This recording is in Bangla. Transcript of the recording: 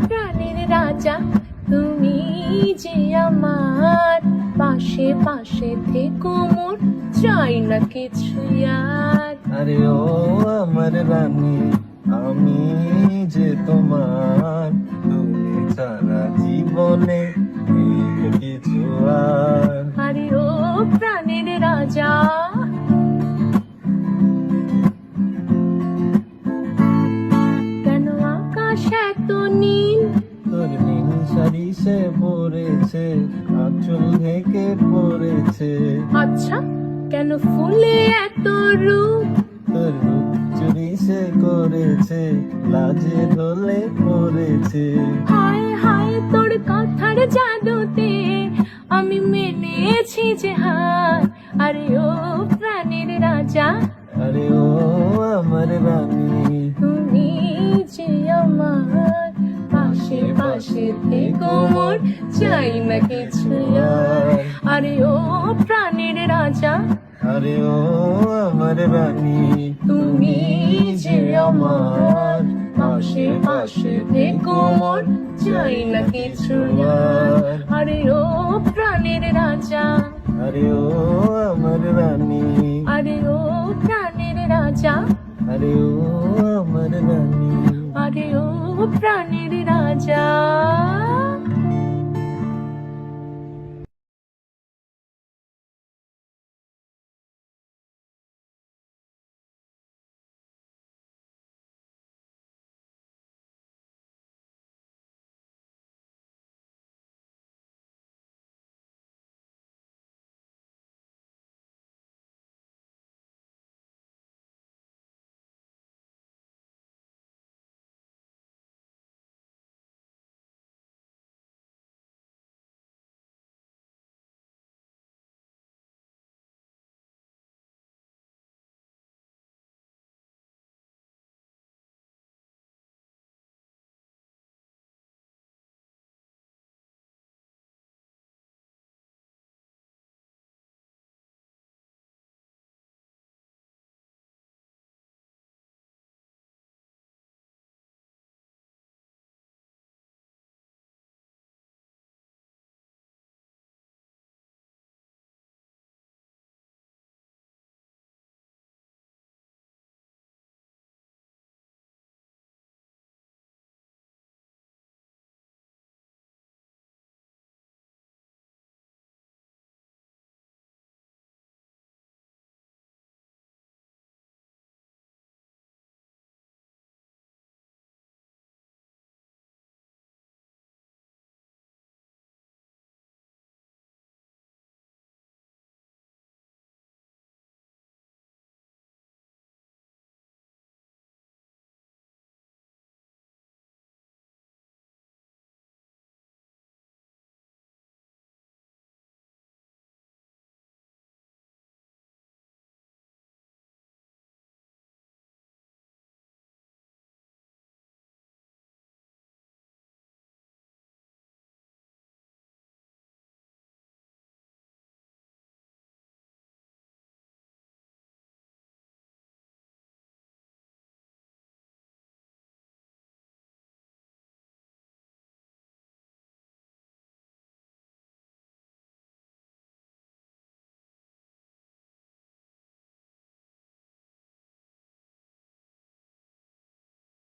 প্রাণের রাজা তুমি যে আমার পাশে পাশে থেকো মোর চাই না কিছু আর আরে ও আমার রানী আমি যে তোমার তুমি ছাড়া জীবনে কিছু আর। আরে ও প্রাণের রাজা। কেন আকাশ এত নীল নীল? শাড়ি সে পরেছে আঁচল ঢেকে পড়েছে। আচ্ছা কেন ফুলে এত রূপ? তোর রূপ চুরি সে করেছে লাজে ঢলে পড়েছে। হায় হায় তোর কথার জাদুতে আমি মেনেছি যে হার। আরে ও প্রাণের রাজা আরে ও আমার রানী। তুমি পাশে থেকো মোর চাই না কিছু। আরে ও প্রাণের রাজা। আরে ও আমার রানী। তুমি যে আমার পাশে পাশে থেকো মোর চাই না কিছু। আরে ও প্রাণের রাজা। আরে ও আমার রানী। আরে ও প্রাণের রাজা। আরে ও আমার রানী। আরে ও প্রাণের রাজা।